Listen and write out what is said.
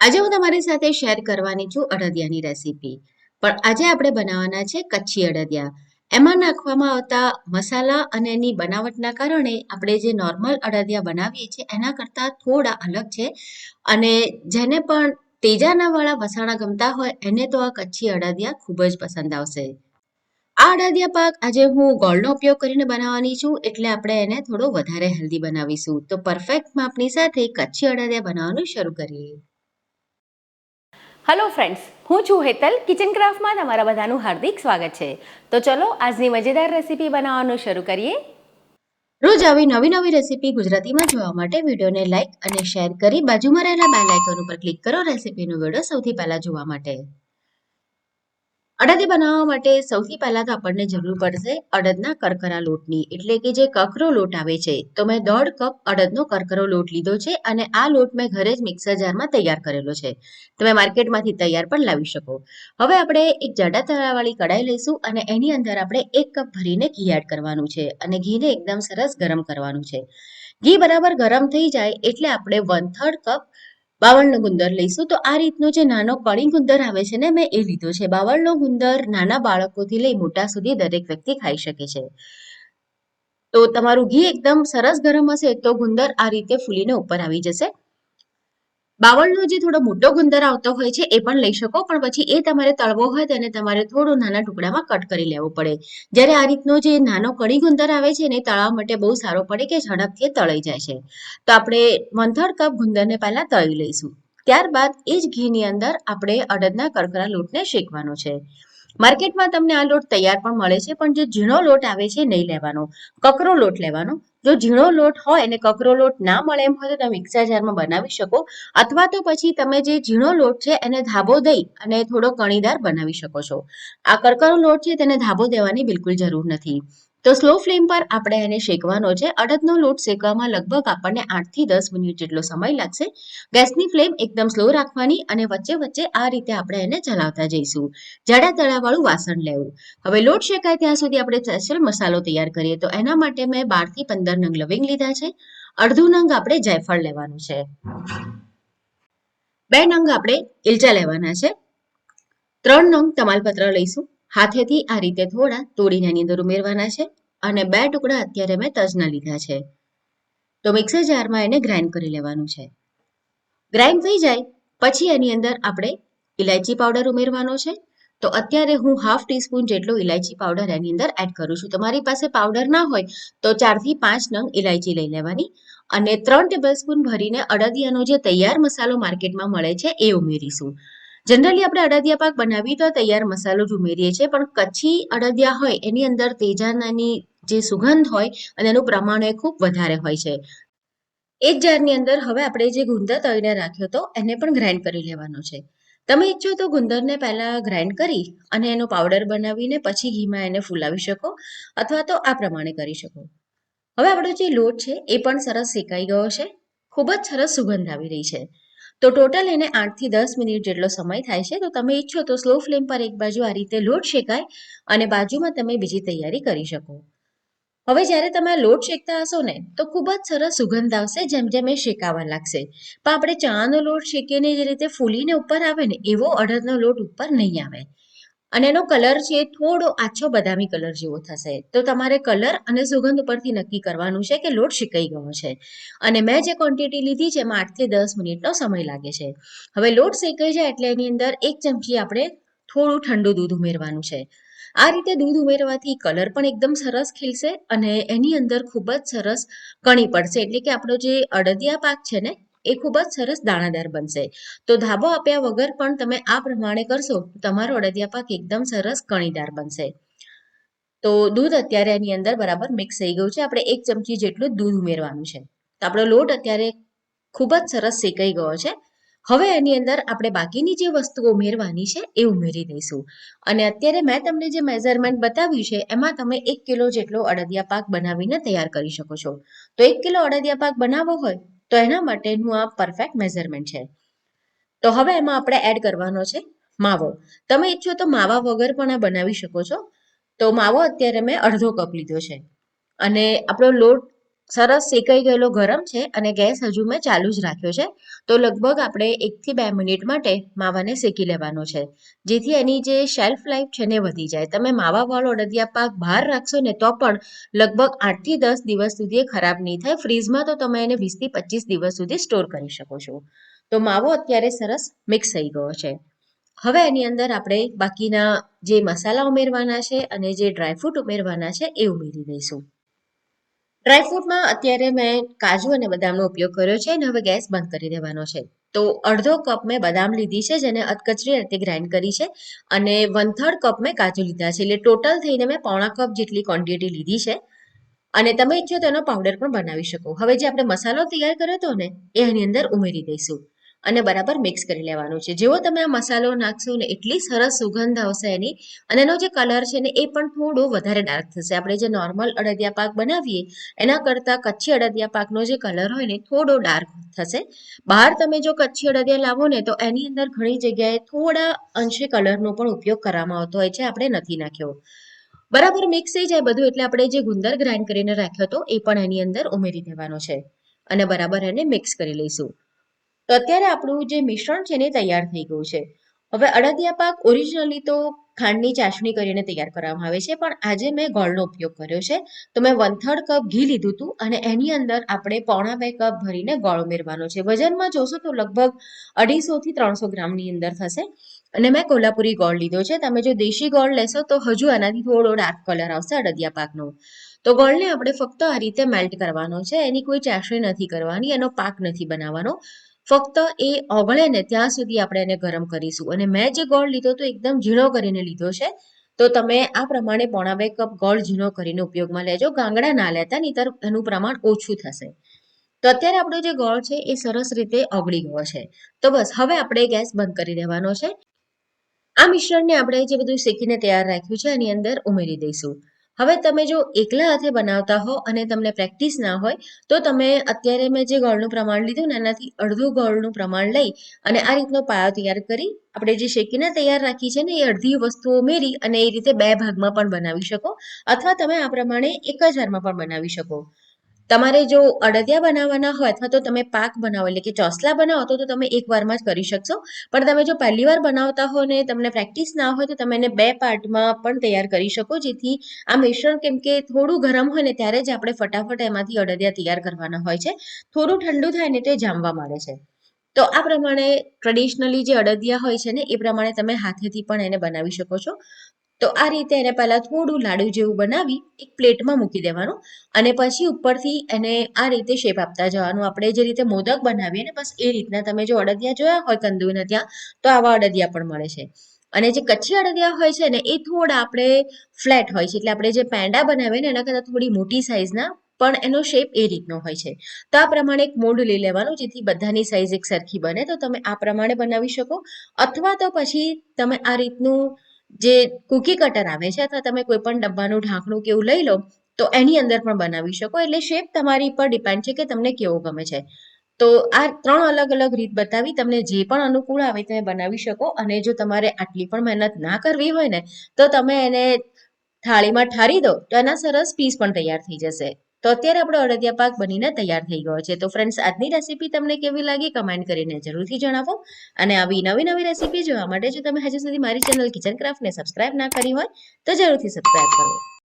આજે હું તમારી સાથે શેર કરવાની છું અડદિયાની રેસીપી પણ આજે આપણે બનાવવાના છે કચ્છી અડદિયા. એમાં નાખવામાં આવતા મસાલા અને એની બનાવટના કારણે આપણે જે નોર્મલ અડદિયા બનાવીએ છીએ એના કરતાં થોડા અલગ છે. અને જેને પણ તેજાનાવાળા વસાણા ગમતા હોય એને તો આ કચ્છી અડદિયા ખૂબ જ પસંદ આવશે. આ અડદિયા પાક આજે હું ગોળનો ઉપયોગ કરીને બનાવવાની છું એટલે આપણે એને થોડો વધારે હેલ્ધી બનાવીશું. તો પરફેક્ટ માપની સાથે કચ્છી અડદિયા બનાવવાનું શરૂ કરીએ. હલો ફ્રેન્ડ્સ હું છું હેતલ કિચન ક્રાફ્ટમાં તમારા બધાનું હાર્દિક સ્વાગત છે. તો ચલો, આજની મજેદાર રેસીપી બનાવવાનું શરૂ કરીએ. રોજ આવી નવી નવી રેસીપી ગુજરાતીમાં જોવા માટે વિડીયોને લાઇક અને શેર કરી બાજુમાં રહેલા બેલ આઇકન ઉપર ક્લિક કરો રેસીપીનો વીડિયો સૌથી પહેલા જોવા માટે. અડદી બનાવવા માટે સૌથી પહેલા તો આપણને જરૂર પડશે અડદના કરકરા લોટની. એટલે કે જે કકરો લોટ આવે છે. તો મેં દોઢ કપ અડદનો કરકરો લોટ લીધો છે અને આ લોટ મેં ઘરે જ મિક્સર જારમાં તૈયાર કરેલો છે. તમે માર્કેટમાંથી તૈયાર પણ લાવી શકો. હવે આપણે એક જાડા તળાવાળી કડાઈ લઈશું અને એની અંદર આપણે એક કપ ભરીને ઘી એડ કરવાનું છે અને ઘીને એકદમ સરસ ગરમ કરવાનું છે. ઘી બરાબર ગરમ થઈ જાય એટલે આપણે વન થર્ડ કપ બાવળનો ગુંદર લઈશું. તો આ રીતનો જે નાનો કળી ગુંદર આવે છે ને, મેં એ લીધો છે. બાવળનો ગુંદર નાના બાળકોથી લઈ મોટા સુધી દરેક વ્યક્તિ ખાઈ શકે છે. તો તમારું ઘી એકદમ સરસ ગરમ હશે, તો ગુંદર આ રીતે ફૂલીને ઉપર આવી જશે. બાવળનો જે થોડો મોટો ગુંદર આવતો હોય છે, એ પણ લઈ શકો, પણ પછી એ તમારે તળવો હોય તેને તમારે થોડો નાના ટુકડામાં કટ કરી લેવો પડે. જ્યારે આ રીતનો જે નાનો કણી ગુંદર આવે છે, એને તળવા માટે બહુ સારો પડે કે ઝડપથી તળાઈ જાય છે. તો આપણે થર્ડ કપ ગુંદરને પહેલા તળી લઈશું. ત્યારબાદ એ જ ઘીની અંદર આપણે અડદના કરકરા લોટને શેકવાનો છે. માર્કેટમાં તમને આ લોટ તૈયાર પણ મળે છે, પણ જે ઝીણો લોટ આવે છે નહીં લેવાનો. કકરો લોટ લેવાનો. જો ઝીણો લોટ હોય અને કકરો લોટ ના મળે એમ હોય તો તમે મિક્સર જારમાં બનાવી શકો. અથવા તો પછી તમે જે ઝીણો લોટ છે એને ધાબો દઈ અને થોડો કણીદાર બનાવી શકો છો. આ કરકરો લોટ છે તેને ધાબો દેવાની બિલકુલ જરૂર નથી. તો સ્લો ફ્લેમ પર આપણે એને શેકવાનો છે. અડદનો લોટ શેકવામાં લગભગ આપણને આઠથી દસ મિનિટ જેટલો સમય લાગશે. ગેસની ફ્લેમ એકદમ સ્લો રાખવાની અને વચ્ચે વચ્ચે આ રીતે આપણે એને ચલાવતા જઈશું. જાડા તળાવાળું વાસણ લેવું. હવે લોટ શેકાય ત્યાં સુધી આપણે સ્પેશિયલ મસાલો તૈયાર કરીએ. તો એના માટે મેં બારથી પંદર નંગ લવિંગ લીધા છે. અડધું નંગ આપણે જાયફળ લેવાનું છે. બે નંગ આપણે ઇલચા લેવાના છે. ત્રણ નંગ તમાલપત્ર લઈશું. હાથેથી આ રીતે થોડા તોડીને એની અંદર ઉમેરવાના છે અને બે ટુકડા અત્યારે મેં તજના લીધા છે. તો મિક્સર જારમાં એને ગ્રાઇન્ડ કરી લેવાનું છે. ગ્રાઇન્ડ થઈ જાય પછી એની અંદર આપણે ઇલાયચી પાવડર ઉમેરવાનો છે. તો અત્યારે હું હાફ ટીસ્પૂન જેટલો ઇલાયચી પાવડર એની અંદર એડ કરું છું. તમારી પાસે પાવડર ના હોય તો ચારથી પાંચ નંગ ઇલાયચી લઈ લેવાની અને ત્રણ ટેબલસ્પૂન ભરીને અડદિયાનો જે તૈયાર મસાલો માર્કેટમાં મળે છે એ ઉમેરીશું. જનરલી આપણે અડદિયા પાક બનાવી તો તૈયાર મસાલો જ ઉમેરીએ છીએ, પણ કચ્છી અડદિયા હોય, એની અંદર તેજાનાની જે સુગંધ હોય, અને એનું પ્રમાણ એ ખૂબ વધારે હોય છે. એ જ જારની અંદર હવે આપણે જે ગુંદર તળીને રાખ્યો હતો એને પણ ગ્રાઇન્ડ કરી લેવાનો છે. તમે ઈચ્છો તો ગુંદરને પહેલા ગ્રાઇન્ડ કરી, અને એનો પાવડર બનાવીને પછી ઘીમાં એને ફૂલાવી શકો, અથવા તો આ પ્રમાણે કરી શકો. હવે આપણો જે લોટ છે, એ પણ સરસ શેકાઈ ગયો છે. ખૂબ જ સરસ સુગંધ આવી રહી છે. તો ટોટલ એને આઠથી દસ મિનિટ જેટલો સમય થાય છે. તો તમે ઈચ્છો તો સ્લો ફ્લેમ પર એક બાજુ આ રીતે લોટ શેકાય અને બાજુમાં તમે બીજી તૈયારી કરી શકો. હવે જ્યારે તમે લોટ શેકતા હશો ને, તો ખૂબ જ સરસ સુગંધ આવશે જેમ જેમ એ શેકાવા લાગશે. પણ આપણે ચાનો લોટ શેકીને જે રીતે ફૂલીને ઉપર આવે ને, એવો અડદનો લોટ ઉપર નહીં આવે. અને એનો કલર છે થોડો આછો બદામી કલર જેવો થશે. તો તમારે કલર અને સુગંધ ઉપરથી નક્કી કરવાનું છે કે લોટ શેકાઈ ગયો છે. અને મેં જે ક્વોન્ટિટી લીધી છે એમાં આઠથી દસ મિનિટનો સમય લાગે છે. હવે લોટ શેકાઈ જાય એટલે એની અંદર એક ચમચી આપણે થોડું ઠંડુ દૂધ ઉમેરવાનું છે. આ રીતે દૂધ ઉમેરવાથી કલર પણ એકદમ સરસ ખીલશે અને એની અંદર ખૂબ જ સરસ કણી પડશે. એટલે કે આપણો જે અડદિયા પાક છે ને એ ખૂબ જ સરસ દાણાદાર બનશે. તો ધાબો આપ્યા વગર પણ તમે આ પ્રમાણે કરશો તમારો અડદિયા પાક એકદમ સરસ કણીદાર બનશે. તો દૂધ અત્યારે એની અંદર બરાબર મિક્સ થઈ ગયું છે. આપણે એક ચમચી જેટલું દૂધ ઉમેરવાનું છે. તો આપણો લોટ અત્યારે ખૂબ જ સરસ શેકાઈ ગયો છે. હવે એની અંદર આપણે બાકીની જે વસ્તુઓ ઉમેરવાની છે એ ઉમેરી દઈશું. અને અત્યારે મેં તમને જે મેઝરમેન્ટ બતાવ્યું છે, એમાં તમે એક કિલો જેટલો અડદિયા પાક બનાવીને તૈયાર કરી શકો છો. તો એક કિલો અડદિયા પાક બનાવવો હોય તો એના માટેનું આ પરફેક્ટ મેઝરમેન્ટ છે. તો હવે એમાં આપણે એડ કરવાનો છે માવો. તમે ઈચ્છો તો માવા વગર પણ આ બનાવી શકો છો. તો માવો અત્યારે મેં અડધો કપ લીધો છે. અને આપણો લોટ સરસ શેકાઈ ગયેલો ગરમ છે અને ગેસ હજુ મેં ચાલુ જ રાખ્યો છે. તો લગભગ આપણે એકથી બે મિનિટ માટે માવાને શેકી લેવાનો છે. જેથી એની જે શેલ્ફ લાઈફ છે ને વધી જાય. તમે માવાવાળો અડદિયા પાક બહાર રાખશો ને તો પણ લગભગ આઠથી દસ દિવસ સુધી એ ખરાબ નહીં થાય. ફ્રીઝમાં તો તમે એને વીસથી પચીસ દિવસ સુધી સ્ટોર કરી શકો છો. તો માવો અત્યારે સરસ મિક્સ થઈ ગયો છે. હવે એની અંદર આપણે બાકીના જે મસાલા ઉમેરવાના છે અને જે ડ્રાયફ્રૂટ ઉમેરવાના છે એ ઉમેરી દઈશું. ડ્રાયફ્રૂટમાં અત્યારે મેં કાજુ અને બદામનો ઉપયોગ કર્યો છે અને હવે ગેસ બંધ કરી દેવાનો છે. તો અડધો કપ મેં બદામ લીધી છે, જેને અધકચરી રીતે ગ્રાઇન્ડ કરી છે અને વન થર્ડ કપ મેં કાજુ લીધા છે. એટલે ટોટલ થઈને મેં પોણા કપ જેટલી ક્વોન્ટિટી લીધી છે અને તમે ઈચ્છો તો એનો પાવડર પણ બનાવી શકો. હવે જે આપણે મસાલો તૈયાર કર્યો હતો ને, એ એની અંદર ઉમેરી દઈશું. અને બરાબર મિક્સ કરી લેવાનું છે. જેવો તમે આ મસાલો નાખશો ને એટલી સરસ સુગંધ આવશે એની. અને એનો જે કલર છે ને એ પણ થોડો વધારે ડાર્ક થશે. આપણે જે નોર્મલ અડદિયા પાક બનાવીએ, એના કરતાં કચ્છી અડદિયા પાકનો જે કલર હોય ને થોડો ડાર્ક થશે. બહાર તમે જો કચ્છી અડદિયા લાવો ને તો એની અંદર ઘણી જગ્યાએ થોડા અંશે કલરનો પણ ઉપયોગ કરવામાં આવતો હોય છે, આપણે નથી નાખ્યો. બરાબર મિક્સ થઈ જાય બધું એટલે આપણે જે ગુંદર ગ્રાઇન્ડ કરીને રાખ્યો હતો, એ પણ એની અંદર ઉમેરી દેવાનો છે. અને બરાબર એને મિક્સ કરી લઈશું. તો અત્યારે આપણું જે મિશ્રણ છે ને તૈયાર થઈ ગયું છે. હવે અડદિયા પાક ઓરિજિનલી તો ખાંડની ચાસણી કરીને તૈયાર કરવામાં આવે છે, પણ આજે મેં ગોળનો ઉપયોગ કર્યો છે. તો મેં વન થર્ડ કપ ઘી લીધું હતું અને એની અંદર આપણે પોણા બે કપ ભરીને ગોળ ઉમેરવાનો છે. વજનમાં જોશો તો લગભગ અઢીસોથી ત્રણસો ગ્રામની અંદર થશે. અને મેં કોલ્હાપુરી ગોળ લીધો છે. તમે જો દેશી ગોળ લેશો તો હજુ આનાથી થોડો ડાર્ક કલર આવશે અડદિયા પાકનો. તો ગોળને આપણે ફક્ત આ રીતે મેલ્ટ કરવાનો છે. એની કોઈ ચાસણી નથી કરવાની, એનો પાક નથી બનાવવાનો. ફક્ત એ ઓગળે ને ત્યાં સુધી આપણે એને ગરમ કરીશું. અને મેં જે ગોળ લીધો તો એકદમ ઝીણો કરીને લીધો છે. તો તમે આ પ્રમાણે પોણા બે કપ ગોળ ઝીણો કરીને ઉપયોગમાં લેજો. ગાંગડા ના લેતા, નહીતર એનું પ્રમાણ ઓછું થશે. તો અત્યારે આપણો જે ગોળ છે એ સરસ રીતે ઓગળી ગયો છે. તો બસ, હવે આપણે ગેસ બંધ કરી દેવાનો છે. આ મિશ્રણને આપણે જે બધું શેકીને તૈયાર રાખ્યું છે, એની અંદર ઉમેરી દઈશું. હવે તમે જો એકલા હાથે બનાવતા હો અને તમને પ્રેક્ટિસ ના હોય, તો તમે અત્યારે મેં જે ગોળનું પ્રમાણ લીધું ને એનાથી અડધું ગોળનું પ્રમાણ લઈ અને આ રીતનો પાયો તૈયાર કરી, આપણે જે શેકીને તૈયાર રાખી છે ને એ અડધી વસ્તુઓ ઉમેરી અને એ રીતે બે ભાગમાં પણ બનાવી શકો, અથવા તમે આ પ્રમાણે એક જ હારમાં પણ બનાવી શકો. તમારે જો અડદિયા બનાવવાના હોય અથવા તો તમે પાક બનાવો, એટલે કે ચોસલા બનાવો, તો તમે એક વારમાં જ કરી શકશો. પણ તમે જો પહેલી વાર બનાવતા હો ને, તમને પ્રેક્ટિસ ના હોય, તો તમે એને બે પાર્ટમાં પણ તૈયાર કરી શકો. જેથી આ મિશ્રણ કેમ કે થોડું ગરમ હોય ને, ત્યારે જ આપણે ફટાફટ એમાંથી અડદિયા તૈયાર કરવાના હોય છે. થોડું ઠંડુ થાય ને, તો એ જામવા માંડે છે. તો આ પ્રમાણે ટ્રેડિશનલી જે અડદિયા હોય છે ને, એ પ્રમાણે તમે હાથેથી પણ એને બનાવી શકો છો. તો આ રીતે એને પહેલાં થોડું લાડુ જેવું બનાવી એક પ્લેટમાં મૂકી દેવાનું અને પછી ઉપરથી એને આ રીતે શેપ આપતા જવાનું. આપણે જે રીતે મોદક બનાવીએ ને બસ એ રીતના તમે જો અડદિયા જોયા હોય કંદુને ત્યાં, તો આવા અડદિયા પણ મળે છે. અને જે કચ્છી અડદિયા હોય છે ને, એ થોડા આપણે ફ્લેટ હોય છે. એટલે આપણે જે પેંડા બનાવીએ ને, એના કરતાં થોડી મોટી સાઇઝના પણ એનો શેપ એ રીતનો હોય છે. તો આ પ્રમાણે એક મોડ લઈ લેવાનું, જેથી બધાની સાઇઝ એક સરખી બને. તો તમે આ પ્રમાણે બનાવી શકો. અથવા તો પછી તમે આ રીતનું જે કૂકી કટર આવે છે અથવા તમે કોઈ પણ ડબ્બાનું, ઢાંકણું કે એવું લઈ લો, તો એની અંદર પણ બનાવી શકો. એટલે શેપ તમારી પર ડિપેન્ડ છે કે તમને કેવો ગમે છે. તો આ ત્રણ અલગ અલગ રીત બતાવી, તમને જે પણ અનુકૂળ આવે તમે બનાવી શકો. અને જો તમારે આટલી પણ મહેનત ના કરવી હોય ને, તો તમે એને થાળીમાં ઠારી દો તો એના સરસ પીસ પણ તૈયાર થઈ જશે. તો અત્યારે આપણો અડદિયા પાક બનીને તૈયાર થઈ ગયો છે. તો ફ્રેન્ડ્સ આજની રેસીપી તમને કેવી લાગી? કમેન્ટ કરીને જરૂરથી જણાવો. અને આવી નવી નવી રેસીપી જોવા માટે જો તમે હજુ સુધી મારી ચેનલ કિચન ક્રાફ્ટને સબસ્ક્રાઇબ ના કરી હોય, તો જરૂરથી સબસ્ક્રાઇબ કરો.